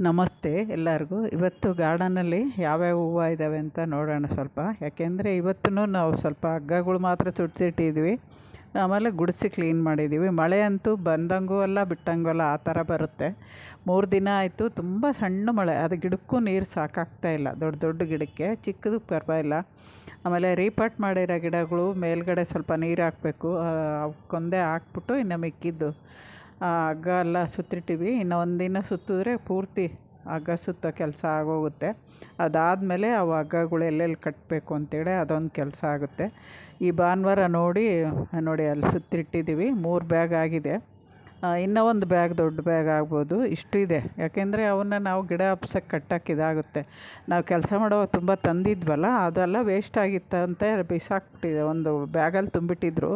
ನಮಸ್ತೆ ಎಲ್ಲರಿಗೂ. ಇವತ್ತು ಗಾರ್ಡನಲ್ಲಿ ಯಾವ್ಯಾವ ಹೂವು ಇದ್ದಾವೆ ಅಂತ ನೋಡೋಣ ಸ್ವಲ್ಪ. ಯಾಕೆಂದರೆ ಇವತ್ತೂ ನಾವು ಸ್ವಲ್ಪ ಹಗ್ಗಗಳು ಮಾತ್ರ ಸುಟ್ಟಿಟ್ಟಿದ್ವಿ ಆಮೇಲೆ ಗುಡಿಸಿ ಕ್ಲೀನ್ ಮಾಡಿದ್ದೀವಿ. ಮಳೆ ಅಂತೂ ಬಂದಂಗೂ ಅಲ್ಲ, ಬಿಟ್ಟಂಗೂ ಅಲ್ಲ, ಆ ಥರ ಬರುತ್ತೆ. ಮೂರು ದಿನ ಆಯಿತು, ತುಂಬ ಸಣ್ಣ ಮಳೆ. ಅದು ಗಿಡಕ್ಕೂ ನೀರು ಸಾಕಾಗ್ತಾ ಇಲ್ಲ. ದೊಡ್ಡ ದೊಡ್ಡ ಗಿಡಕ್ಕೆ. ಚಿಕ್ಕದು ಪರವಾಗಿಲ್ಲ. ಆಮೇಲೆ ರೀಪಾಟ್ ಮಾಡಿರೋ ಗಿಡಗಳು ಮೇಲ್ಗಡೆ ಸ್ವಲ್ಪ ನೀರು ಹಾಕಬೇಕು. ಅವಕ್ಕೊಂದೇ ಹಾಕ್ಬಿಟ್ಟು ಇನ್ನು ಮಿಕ್ಕಿದ್ದು. ಹಗ್ಗ ಎಲ್ಲ ಸುತ್ತಿಟ್ಟಿವಿ ಇನ್ನು ಒಂದಿನ ಸುತ್ತಿದ್ರೆ ಪೂರ್ತಿ ಹಗ್ಗ ಸುತ್ತೋ ಕೆಲಸ ಆಗೋಗುತ್ತೆ. ಅದಾದಮೇಲೆ ಅವು ಹಗ್ಗಗಳು ಎಲ್ಲೆಲ್ಲಿ ಕಟ್ಟಬೇಕು ಅಂತೇಳಿ ಅದೊಂದು ಕೆಲಸ ಆಗುತ್ತೆ. ಈ ಭಾನುವಾರ ನೋಡಿ ನೋಡಿ ಅಲ್ಲಿ ಸುತ್ತಿಟ್ಟಿದ್ದೀವಿ ಮೂರು ಬ್ಯಾಗ್ ಆಗಿದೆ. ಇನ್ನೂ ಒಂದು ಬ್ಯಾಗ್, ದೊಡ್ಡ ಬ್ಯಾಗ್ ಆಗ್ಬೋದು. ಇಷ್ಟು ಇದೆ ಯಾಕೆಂದರೆ ಅವನ್ನ ನಾವು ಗಿಡ ಹಬ್ಸಕ್ಕೆ ಕಟ್ಟಕ್ಕೆ ಇದಾಗುತ್ತೆ. ನಾವು ಕೆಲಸ ಮಾಡೋ ತುಂಬ ತಂದಿದ್ವಲ್ಲ, ಅದೆಲ್ಲ ವೇಸ್ಟ್ ಅಂತ ಬಿಸಾಕ್ಬಿಟ್ಟಿದೆ. ಒಂದು ಬ್ಯಾಗಲ್ಲಿ ತುಂಬಿಟ್ಟಿದ್ರು.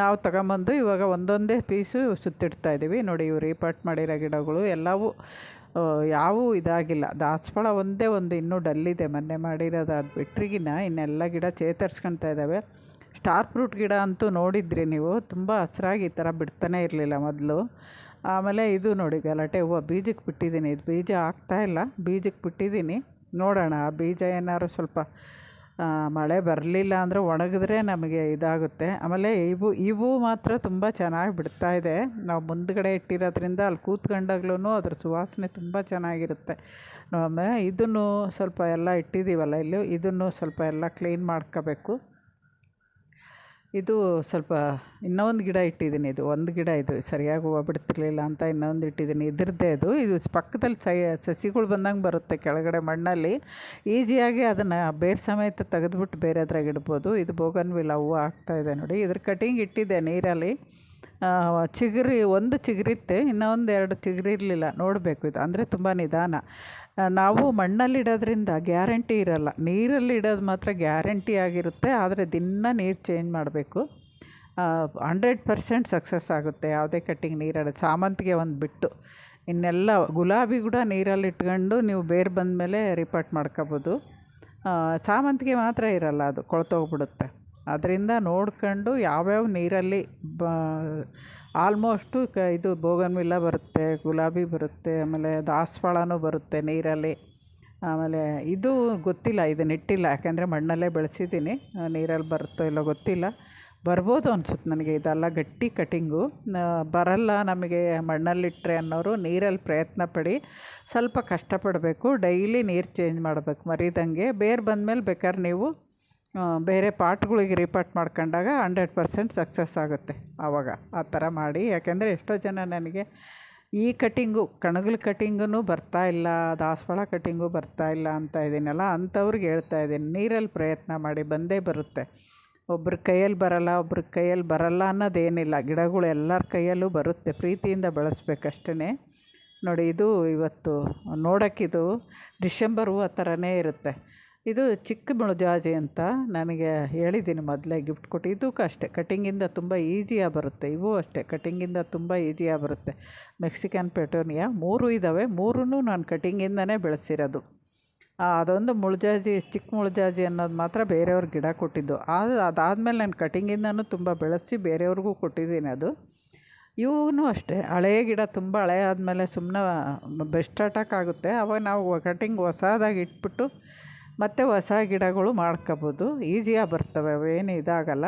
ನಾವು ತಗೊಂಬಂದು ಇವಾಗ ಒಂದೊಂದೇ ಪೀಸು ಸುತ್ತಿಡ್ತಾ ಇದ್ದೀವಿ ನೋಡಿ ಇವು ರೀಪಾಟ್ ಮಾಡಿರೋ ಗಿಡಗಳು ಎಲ್ಲವೂ ಯಾವೂ ಇದಾಗಿಲ್ಲ. ದಾಸವಾಳ ಒಂದೇ ಒಂದು ಇನ್ನೂ ಡಲ್ಲಿದೆ. ಮೊನ್ನೆ ಮಾಡಿರೋದು ಅದು ಬಿಟ್ರಿಗಿನ ಇನ್ನೆಲ್ಲ ಗಿಡ ಚೇತರಿಸ್ಕೊಳ್ತಾ ಇದ್ದಾವೆ ಸ್ಟಾರ್ ಫ್ರೂಟ್ ಗಿಡ ಅಂತೂ ನೋಡಿದ್ರಿ ನೀವು. ತುಂಬ ಹಸಿರಾಗಿ ಈ ಥರ ಬಿಡ್ತಾನೆ ಇರಲಿಲ್ಲ ಮೊದಲು. ಆಮೇಲೆ ಇದು ನೋಡಿ ಗಲಾಟೆ. ಹೂವು ಬೀಜಕ್ಕೆ ಬಿಟ್ಟಿದ್ದೀನಿ. ಇದು ಬೀಜ ಆಗ್ತಾ ಇಲ್ಲ. ಬೀಜಕ್ಕೆ ಬಿಟ್ಟಿದ್ದೀನಿ. ನೋಡೋಣ. ಆ ಬೀಜ ಏನಾದ್ರು ಸ್ವಲ್ಪ ಮಳೆ ಬರಲಿಲ್ಲ ಅಂದರೆ ಒಣಗಿದ್ರೆ ನಮಗೆ ಇದಾಗುತ್ತೆ. ಆಮೇಲೆ ಇವು ಇವು ಮಾತ್ರ ತುಂಬ ಚೆನ್ನಾಗಿ ಬಿಡ್ತಾ ಇದೆ. ನಾವು ಮುಂದ್ಗಡೆ ಇಟ್ಟಿರೋದ್ರಿಂದ ಅಲ್ಲಿ ಕೂತ್ಕೊಂಡಾಗ್ಲೂ ಅದ್ರ ಸುವಾಸನೆ ತುಂಬ ಚೆನ್ನಾಗಿರುತ್ತೆ. ಇದನ್ನು ಸ್ವಲ್ಪ ಎಲ್ಲ ಇಟ್ಟಿದ್ದೀವಲ್ಲ ಇಲ್ಲಿ. ಇದನ್ನು ಸ್ವಲ್ಪ ಎಲ್ಲ ಕ್ಲೀನ್ ಮಾಡ್ಕೋಬೇಕು. ಇದು ಸ್ವಲ್ಪ ಇನ್ನೊಂದು ಗಿಡ ಇಟ್ಟಿದ್ದೀನಿ ಇದು, ಒಂದು ಗಿಡ ಇದು. ಸರಿಯಾಗಿ ಹೂವು ಬಿಡ್ತಿರ್ಲಿಲ್ಲ ಅಂತ ಇನ್ನೊಂದು ಇಟ್ಟಿದ್ದೀನಿ. ಇದ್ರದ್ದೇ ಅದು. ಇದು ಪಕ್ಕದಲ್ಲಿ ಸಸಿಗಳು ಬಂದಂಗೆ ಬರುತ್ತೆ ಕೆಳಗಡೆ ಮಣ್ಣಲ್ಲಿ. ಈಸಿಯಾಗಿ ಅದನ್ನು ಬೇರೆ ಸಮೇತ ತೆಗೆದುಬಿಟ್ಟು ಬೇರೆ ಅದ್ರಾಗ ಇಡ್ಬೋದು. ಇದು ಬೋಗನ್ವಿಲ್ಲ ಹೂವು ಆಗ್ತಾಯಿದೆ ನೋಡಿ. ಇದ್ರ ಕಟಿಂಗ್ ಇಟ್ಟಿದ್ದೆ ನೀರಲ್ಲಿ. ಚಿಗುರಿ, ಒಂದು ಚಿಗುರಿತ್ತೆ ಇನ್ನೂ ಒಂದು ಎರಡು ಚಿಗುರಿರಲಿಲ್ಲ. ನೋಡಬೇಕು ಇದು. ಅಂದರೆ ತುಂಬ ನಿಧಾನ. ನಾವು ಮಣ್ಣಲ್ಲಿ ಇಡೋದ್ರಿಂದ ಗ್ಯಾರಂಟಿ ಇರಲ್ಲ. ನೀರಲ್ಲಿ ಇಡೋದು ಮಾತ್ರ ಗ್ಯಾರಂಟಿ ಆಗಿರುತ್ತೆ, ಆದರೆ ದಿನ ನೀರು ಚೇಂಜ್ ಮಾಡಬೇಕು. ಹಂಡ್ರೆಡ್ ಪರ್ಸೆಂಟ್ ಸಕ್ಸಸ್ ಆಗುತ್ತೆ ಯಾವುದೇ ಕಟ್ಟಿಂಗ್ ನೀರಲ್ಲಿ. ಸಾಮಂತಿಗೆ ಒಂದು ಬಿಟ್ಟು. ಇನ್ನೆಲ್ಲ ಗುಲಾಬಿ ಕೂಡ ನೀರಲ್ಲಿ ಇಟ್ಕೊಂಡು ನೀವು ಬೇರೆ ಬಂದಮೇಲೆ ರಿಪೋರ್ಟ್ ಮಾಡ್ಕೋಬೋದು. ಸಾಮಂತಿಗೆ ಮಾತ್ರ ಇರಲ್ಲ ಅದು, ಕೊಳ್ತೋಗ್ಬಿಡುತ್ತೆ. ಅದರಿಂದ ನೋಡ್ಕೊಂಡು ಯಾವ್ಯಾವ ನೀರಲ್ಲಿ ಬ ಆಲ್ಮೋಸ್ಟು ಕ ಇದು ಬೋಗನ್ವಿಲ್ಲ ಬರುತ್ತೆ, ಗುಲಾಬಿ ಬರುತ್ತೆ, ಆಮೇಲೆ ದಾಸವಾಳನೂ ಬರುತ್ತೆ ನೀರಲ್ಲಿ. ಆಮೇಲೆ ಇದು ಗೊತ್ತಿಲ್ಲ ಇದನ್ನ ನೆಟ್ಟಿಲ್ಲ, ಯಾಕೆಂದರೆ ಮಣ್ಣಲ್ಲೇ ಬೆಳೆಸಿದ್ದೀನಿ. ನೀರಲ್ಲಿ ಬರುತ್ತೋ ಇಲ್ಲೋ ಗೊತ್ತಿಲ್ಲ. ಬರ್ಬೋದು ಅನ್ಸುತ್ತೆ ನನಗೆ, ಇದೆಲ್ಲ ಗಟ್ಟಿ ಕಟಿಂಗು. ಬರಲ್ಲ ನಮಗೆ ಮಣ್ಣಲ್ಲಿಟ್ಟರೆ ಅನ್ನೋರು ನೀರಲ್ಲಿ ಪ್ರಯತ್ನ ಪಡಿ, ಸ್ವಲ್ಪ ಕಷ್ಟಪಡಬೇಕು, ಡೈಲಿ ನೀರು ಚೇಂಜ್ ಮಾಡಬೇಕು ಮರಿದಂಗೆ. ಬೇರೆ ಬಂದಮೇಲೆ ಬೇಕಾದ್ರೆ ನೀವು ಬೇರೆ ಪಾಟ್ಗಳಿಗೆ ರೀಪಾಟ್ ಮಾಡ್ಕೊಂಡಾಗ ಹಂಡ್ರೆಡ್ ಪರ್ಸೆಂಟ್ ಸಕ್ಸಸ್ ಆಗುತ್ತೆ ಆವಾಗ ಆ ಥರ ಮಾಡಿ. ಯಾಕೆಂದರೆ ಎಷ್ಟೋ ಜನ ನನಗೆ ಈ ಕಟಿಂಗು ಕಣಗಲ್ ಕಟಿಂಗೂ ಬರ್ತಾ ಇಲ್ಲ, ದಾಸವಾಳ ಬರ್ತಾ ಇಲ್ಲ ಅಂತ ಇದ್ದೀನಲ್ಲ, ಅಂಥವ್ರಿಗೆ ಹೇಳ್ತಾ ಇದ್ದೀನಿ. ನೀರಲ್ಲಿ ಪ್ರಯತ್ನ ಮಾಡಿ, ಬಂದೇ ಬರುತ್ತೆ. ಒಬ್ರ ಕೈಯಲ್ಲಿ ಬರಲ್ಲ, ಒಬ್ರ ಕೈಯಲ್ಲಿ ಬರಲ್ಲ ಅನ್ನೋದೇನಿಲ್ಲ. ಗಿಡಗಳು ಎಲ್ಲರ ಕೈಯಲ್ಲೂ ಬರುತ್ತೆ. ಪ್ರೀತಿಯಿಂದ ಬೆಳೆಸ್ಬೇಕಷ್ಟೇ ನೋಡಿ, ಇದು ಇವತ್ತು ನೋಡೋಕ್ಕಿದು ಡಿಸೆಂಬರ್ ಹೂವು ಥರನೇ ಇರುತ್ತೆ. ಇದು ಚಿಕ್ಕ ಮುಳ್ಜಾಜಿ ಅಂತ ನನಗೆ ಹೇಳಿದ್ದೀನಿ ಮೊದಲೇ ಗಿಫ್ಟ್ ಕೊಟ್ಟು. ಇದಕ್ಕೂ ಅಷ್ಟೇ, ಕಟಿಂಗಿಂದ ತುಂಬ ಈಸಿಯಾಗಿ ಬರುತ್ತೆ, ಇವು ಅಷ್ಟೇ ಕಟ್ಟಿಂಗಿಂದ ತುಂಬ ಈಸಿಯಾಗಿ ಬರುತ್ತೆ. ಮೆಕ್ಸಿಕನ್ ಪೆಟೋನಿಯಾ ಮೂರು ಇದ್ದಾವೆ ಮೂರೂ ನಾನು ಕಟಿಂಗಿಂದನೇ ಬೆಳೆಸಿರೋದು. ಅದೊಂದು ಮುಳ್ಜಾಜಿ ಚಿಕ್ಕ ಮುಳ್ಜಾಜಿ ಅನ್ನೋದು ಮಾತ್ರ ಬೇರೆಯವ್ರ ಗಿಡ ಕೊಟ್ಟಿದ್ದು. ಅದು ಅದಾದಮೇಲೆ ನಾನು ಕಟಿಂಗಿಂದನೂ ತುಂಬ ಬೆಳೆಸಿ ಬೇರೆಯವ್ರಿಗೂ ಕೊಟ್ಟಿದ್ದೀನಿ ಅದು. ಇವೂ ಅಷ್ಟೇ ಹಳೆಯ ಗಿಡ ತುಂಬ ಹಳೆ ಆದಮೇಲೆ ಸುಮ್ಮನೆ ಬೆಸ್ಟ್ ಅಟ್ಯಾಕ್ ಆಗುತ್ತೆ. ಅವಾಗ ನಾವು ಕಟಿಂಗ್ ಹೊಸದಾಗಿ ಇಟ್ಬಿಟ್ಟು ಮತ್ತು ಹೊಸ ಗಿಡಗಳು ಮಾಡ್ಕೋಬೋದು. ಈಸಿಯಾಗಿ ಬರ್ತವೆ, ಅವೇನು ಇದಾಗಲ್ಲ.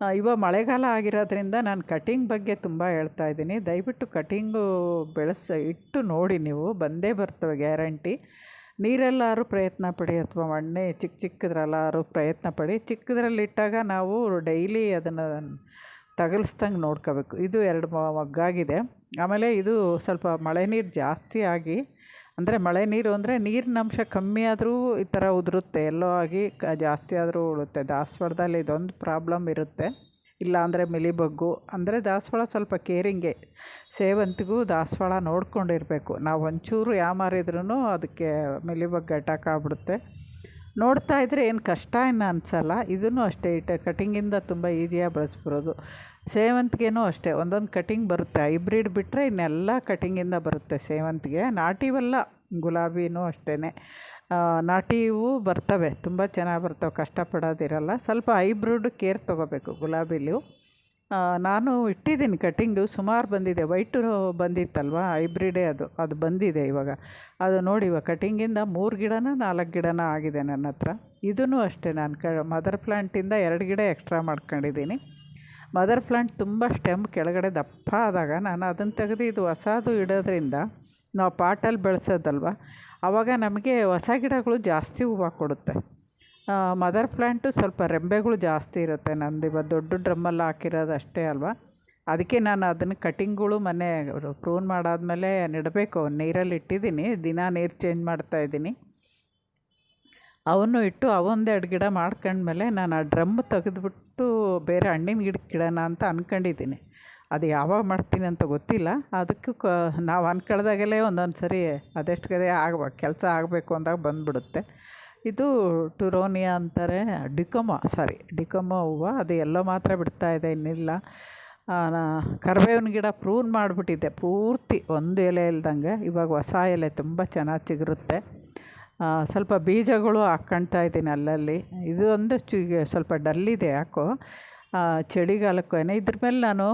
ಇವಾಗ ಮಳೆಗಾಲ ಆಗಿರೋದ್ರಿಂದ ನಾನು ಕಟಿಂಗ್ ಬಗ್ಗೆ ತುಂಬ ಹೇಳ್ತಾ ಇದ್ದೀನಿ. ದಯವಿಟ್ಟು ಕಟಿಂಗು ಬೆಳೆಸ, ಇಟ್ಟು ನೋಡಿ ನೀವು, ಬಂದೇ ಬರ್ತವೆ ಗ್ಯಾರಂಟಿ ನೀರೆಲ್ಲಾರು ಪ್ರಯತ್ನ ಪಡಿ ಅಥವಾ ಮಣ್ಣೆ ಚಿಕ್ಕ ಚಿಕ್ಕದ್ರಲ್ಲಾರು ಪ್ರಯತ್ನ ಪಡಿ. ಚಿಕ್ಕದ್ರಲ್ಲಿಟ್ಟಾಗ ನಾವು ಡೈಲಿ ಅದನ್ನು ತಗಲ್ಸ್ದಂಗೆ ನೋಡ್ಕೋಬೇಕು. ಇದು ಎರಡು ಮಗ್ಗಾಗಿದೆ. ಆಮೇಲೆ ಇದು ಸ್ವಲ್ಪ ಮಳೆ ನೀರು ಜಾಸ್ತಿ ಆಗಿ ಅಂದರೆ ಮಳೆ ನೀರು ಅಂದರೆ ನೀರಿನ ಅಂಶ ಕಮ್ಮಿ ಆದರೂ ಈ ಥರ ಉದುರುತ್ತೆ. ಎಲ್ಲೋ ಆಗಿ ಕ ಜಾಸ್ತಿ ಆದರೂ ಉಳುತ್ತೆ. ದಾಸವಾಳದಲ್ಲಿ ಇದೊಂದು ಪ್ರಾಬ್ಲಮ್ ಇರುತ್ತೆ. ಇಲ್ಲ ಅಂದರೆ ಮಿಲಿಬಗ್ಗು. ಅಂದರೆ ದಾಸವಾಳ ಸ್ವಲ್ಪ ಕೇರಿಂಗೆ ಸೇವಂತಿಗೂ ದಾಸವಾಳ ನೋಡ್ಕೊಂಡಿರಬೇಕು. ನಾವು ಒಂಚೂರು ಯಾಮಾರಿದ್ರೂ ಅದಕ್ಕೆ ಮಿಲಿಬಗ್ ಅಟ್ಯಾಕ್ ಆಗಿಬಿಡುತ್ತೆ. ನೋಡ್ತಾ ಇದ್ದರೆ ಏನು ಕಷ್ಟ ಏನು ಅನಿಸಲ್ಲ. ಇದೂ ಅಷ್ಟೇ ಇಟ್ಟು ಕಟಿಂಗಿಂದ ತುಂಬ ಈಸಿಯಾಗಿ ಬಳಸ್ಬಿಡೋದು ಸೇವಂತಿಗೆನೂ ಅಷ್ಟೇ, ಒಂದೊಂದು ಕಟಿಂಗ್ ಬರುತ್ತೆ. ಹೈಬ್ರಿಡ್ ಬಿಟ್ಟರೆ ಇನ್ನೆಲ್ಲ ಕಟಿಂಗಿಂದ ಬರುತ್ತೆ ಸೇವಂತಿಗೆ. ನಾಟಿವಲ್ಲ ಗುಲಾಬಿನೂ ಅಷ್ಟೇ ನಾಟಿ ಹೂವು ಬರ್ತವೆ, ತುಂಬ ಚೆನ್ನಾಗಿ ಬರ್ತವೆ ಕಷ್ಟಪಡೋದಿರಲ್ಲ ಸ್ವಲ್ಪ ಹೈಬ್ರಿಡ್ ಕೇರ್ ತೊಗೋಬೇಕು ಗುಲಾಬಿಲಿ ನಾನು ಇಟ್ಟಿದ್ದೀನಿ ಕಟ್ಟಿಂಗು ಸುಮಾರು ಬಂದಿದೆ. ವೈಟು ಬಂದಿತ್ತಲ್ವ? ಹೈಬ್ರಿಡೇ ಅದು. ಅದು ಬಂದಿದೆ ಇವಾಗ. ಅದು ನೋಡಿ ಇವಾಗ ಕಟ್ಟಿಂಗಿಂದ ಮೂರು ಗಿಡನ, ನಾಲ್ಕು ಗಿಡನ ಆಗಿದೆ ನನ್ನ ಹತ್ರ. ಇದೂ ಅಷ್ಟೇ ನಾನು ಕ ಮದರ್ ಪ್ಲ್ಯಾಂಟಿಂದ ಎರಡು ಗಿಡ ಎಕ್ಸ್ಟ್ರಾ ಮಾಡ್ಕೊಂಡಿದ್ದೀನಿ. ಮದರ್ ಪ್ಲ್ಯಾಂಟ್ ತುಂಬ ಸ್ಟೆಮ್ ಕೆಳಗಡೆ ದಪ್ಪ ಆದಾಗ ನಾನು ಅದನ್ನು ತೆಗೆದು ಇದು ಹೊಸದು ಇಡೋದ್ರಿಂದ, ನಾವು ಪಾಟಲ್ಲಿ ಬೆಳೆಸೋದಲ್ವ ಆವಾಗ ನಮಗೆ ಹೊಸ ಗಿಡಗಳು ಜಾಸ್ತಿ ಹೂವು ಕೊಡುತ್ತೆ. ಮದರ್ ಪ್ಲ್ಯಾಂಟು ಸ್ವಲ್ಪ ರೆಂಬೆಗಳು ಜಾಸ್ತಿ ಇರುತ್ತೆ ನಂದು. ಇವಾಗ ದೊಡ್ಡ ಡ್ರಮ್ಮಲ್ಲಿ ಹಾಕಿರೋದು ಅಷ್ಟೇ ಅಲ್ವಾ? ಅದಕ್ಕೆ ನಾನು ಅದನ್ನು ಕಟಿಂಗ್ಗಳು ಮನೆ ಪ್ರೂನ್ ಮಾಡಾದಮೇಲೆ ನೆಡಬೇಕು. ನೀರಲ್ಲಿ ಇಟ್ಟಿದ್ದೀನಿ. ದಿನ ನೀರು ಚೇಂಜ್ ಮಾಡ್ತಾಯಿದ್ದೀನಿ ಅವನ್ನು ಇಟ್ಟು ಅವೊಂದೆರಡು ಗಿಡ ಮಾಡ್ಕೊಂಡ್ಮೇಲೆ ನಾನು ಆ ಡ್ರಮ್ ತೆಗೆದುಬಿಟ್ಟು ಬೇರೆ ಹಣ್ಣಿನ ಗಿಡಕ್ಕೆ ಇಡೋಣ ಅಂತ ಅಂದ್ಕೊಂಡಿದ್ದೀನಿ ಅದು ಯಾವಾಗ ಮಾಡ್ತೀನಿ ಅಂತ ಗೊತ್ತಿಲ್ಲ. ಅದಕ್ಕೂ ಕ, ನಾವು ಅನ್ಕೊಳ್ದಾಗಲೇ ಒಂದೊಂದು ಸರಿ ಅದೆಷ್ಟು ಕಡೆ ಆಗ ಕೆಲಸ ಆಗಬೇಕು ಅಂದಾಗ ಬಂದುಬಿಡುತ್ತೆ. ಇದು ಟುರೋನಿಯಾ ಅಂತಾರೆ, ಡಿಕಮ, ಸಾರಿ, ಡಿಕಮ ಹೂವು, ಅದು ಎಲ್ಲೋ ಮಾತ್ರ ಬಿಡ್ತಾ ಇದೆ ಇನ್ನಿಲ್ಲ. ಕರ್ಬೇವಿನ ಗಿಡ ಪ್ರೂನ್ ಮಾಡಿಬಿಟ್ಟಿದ್ದೆ, ಪೂರ್ತಿ ಒಂದು ಎಲೆ ಇಲ್ದಂಗೆ, ಇವಾಗ ಹೊಸ ಎಲೆ ತುಂಬ ಚೆನ್ನಾಗಿ ಚಿಗುರುತ್ತೆ. ಸ್ವಲ್ಪ ಬೀಜಗಳು ಹಾಕ್ಕೊಳ್ತಾ ಇದ್ದೀನಿ ಅಲ್ಲಲ್ಲಿ. ಇದು ಒಂದು ಚು- ಸ್ವಲ್ಪ ಡಲ್ಲಿದೆ ಯಾಕೋ. ಚಳಿಗಾಲಕ್ಕೂ ಇದ್ರ ಮೇಲೆ ನಾನು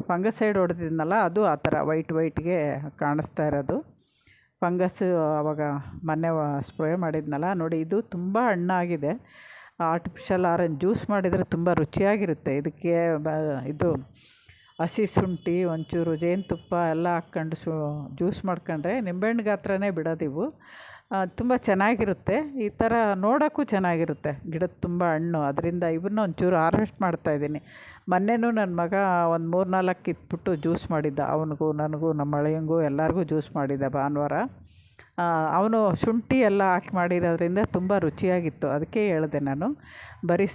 ಫಂಗಸೈಡ್ ಹೊಡೆದಿದ್ನಲ್ಲ, ಅದು ಆ ಥರ ವೈಟ್ ವೈಟ್ಗೆ ಕಾಣಿಸ್ತಾ ಇರೋದು. ಫಂಗಸ್ಸು ಆವಾಗ ಮೊನ್ನೆ ಸ್ಪ್ರೇ ಮಾಡಿದ್ನಲ್ಲ, ನೋಡಿ ಇದು ತುಂಬ ಹಣ್ಣಾಗಿದೆ. ಆರ್ಟಿಫಿಷಿಯಲ್ ಆರೆಂಜ್ ಜ್ಯೂಸ್ ಮಾಡಿದರೆ ತುಂಬ ರುಚಿಯಾಗಿರುತ್ತೆ. ಇದಕ್ಕೆ ಬ, ಇದು ಹಸಿ ಶುಂಠಿ, ಒಂಚೂರು ಜೇನುತುಪ್ಪ ಎಲ್ಲ ಹಾಕ್ಕೊಂಡು ಶು ಜ್ಯೂಸ್ ಮಾಡ್ಕೊಂಡ್ರೆ ನಿಂಬೆಹಣ್ಣು ಗಾತ್ರನೇ ಬಿಡೋದಿವು. ತುಂಬ ಚೆನ್ನಾಗಿರುತ್ತೆ. ಈ ಥರ ನೋಡೋಕ್ಕೂ ಚೆನ್ನಾಗಿರುತ್ತೆ. ಗಿಡದ ತುಂಬ ಹಣ್ಣು. ಅದರಿಂದ ಇವನ್ನ ಒಂಚೂರು ಹಾರ್ವೆಸ್ಟ್ ಮಾಡ್ತಾಯಿದ್ದೀನಿ ಮೊನ್ನೆನೂ ನನ್ನ ಮಗ ಒಂದು ಮೂರು ನಾಲ್ಕು ಕಿತ್ಬಿಟ್ಟು ಜ್ಯೂಸ್ ಮಾಡಿದ್ದ. ಅವನಿಗೂ, ನನಗೂ ನಮ್ಮ ಅಳಿಯಂಗೂ ಎಲ್ಲರಿಗೂ ಜ್ಯೂಸ್ ಮಾಡಿದ್ದ ಭಾನುವಾರ. ಅವನು ಶುಂಠಿ ಎಲ್ಲ ಹಾಕಿ ಮಾಡಿರೋದ್ರಿಂದ ತುಂಬ ರುಚಿಯಾಗಿತ್ತು. ಅದಕ್ಕೆ ಹೇಳಿದೆ ನಾನು, ಬರೀ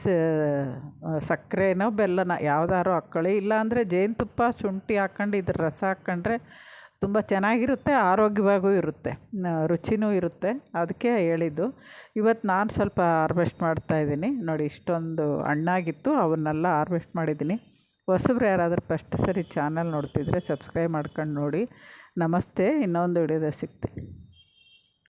ಸಕ್ಕರೆನೋ, ಬೆಲ್ಲನ, ಯಾವ್ದಾದ್ರು ಹಾಕ್ಕೊಳ್ಳಿ ಇಲ್ಲಾಂದರೆ ಜೇನುತುಪ್ಪ, ಶುಂಠಿ ಹಾಕ್ಕೊಂಡು ಇದ್ರ ರಸ ಹಾಕ್ಕೊಂಡ್ರೆ ತುಂಬ ಚೆನ್ನಾಗಿರುತ್ತೆ, ಆರೋಗ್ಯವಾಗೂ ಇರುತ್ತೆ ರುಚಿನೂ ಇರುತ್ತೆ. ಅದಕ್ಕೆ ಹೇಳಿದ್ದು, ಇವತ್ತು ನಾನು ಸ್ವಲ್ಪ ಹಾರ್ವೆಸ್ಟ್ ಮಾಡ್ತಾಯಿದ್ದೀನಿ ನೋಡಿ, ಇಷ್ಟೊಂದು ಹಣ್ಣಾಗಿತ್ತು, ಅವನ್ನೆಲ್ಲ ಹಾರ್ವೆಸ್ಟ್ ಮಾಡಿದ್ದೀನಿ. ಹೊಸಬ್ರು ಯಾರಾದರೂ ಫಸ್ಟ್ ಸರಿ ಚಾನಲ್ ನೋಡ್ತಿದ್ರೆ ಸಬ್ಸ್ಕ್ರೈಬ್ ಮಾಡ್ಕೊಂಡು ನೋಡಿ. ನಮಸ್ತೆ, ಇನ್ನೊಂದು ವಿಡಿಯೋದಲ್ಲಿ ಸಿಗ್ತೀನಿ.